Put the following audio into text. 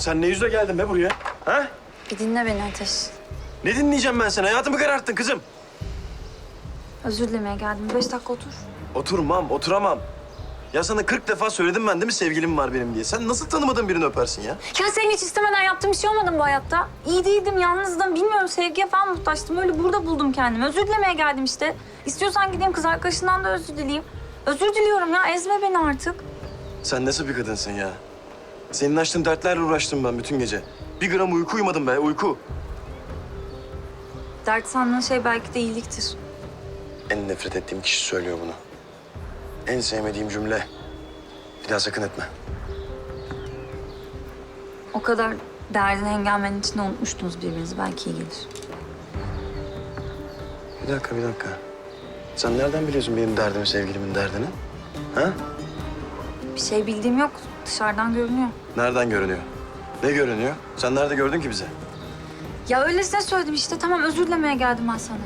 Sen ne yüzle geldin be buraya? Ha? Bir dinle beni Ateş. Ne dinleyeceğim ben sen? Hayatımı kararttın kızım. Özür dilemeye geldim. Beş dakika otur. Oturmam, oturamam. Ya sana 40 defa söyledim ben değil mi sevgilim var benim diye. Sen nasıl tanımadığın birini öpersin ya? Ya senin hiç istemeden yaptığım bir şey olmadı mı bu hayatta? İyi değildim, yalnızdım. Bilmiyorum sevgiye falan muhtaçtım. Öyle burada buldum kendimi. Özür dilemeye geldim işte. İstiyorsan gideyim kız arkadaşından da özür dileyeyim. Özür diliyorum ya. Ezme beni artık. Sen nasıl bir kadınsın ya? Senin açtığın dertlerle uğraştım ben bütün gece. Bir gram uyku uyumadım be, uyku. Dert sandığın şey belki de iyiliktir. En nefret ettiğim kişi söylüyor bunu. En sevmediğim cümle. Bir daha sakın etme. O kadar derdin hengamenin içinde unutmuştunuz birbirinizi. Belki iyi gelir. Bir dakika, bir dakika. Sen nereden biliyorsun benim derdimi, sevgilimin derdini? Ha? Bir şey bildiğim yok. Dışarıdan görünüyor. Nereden görünüyor? Ne görünüyor? Sen nerede gördün ki bizi? Ya öylesine söyledim işte. Tamam özür dilemeye geldim ben sana.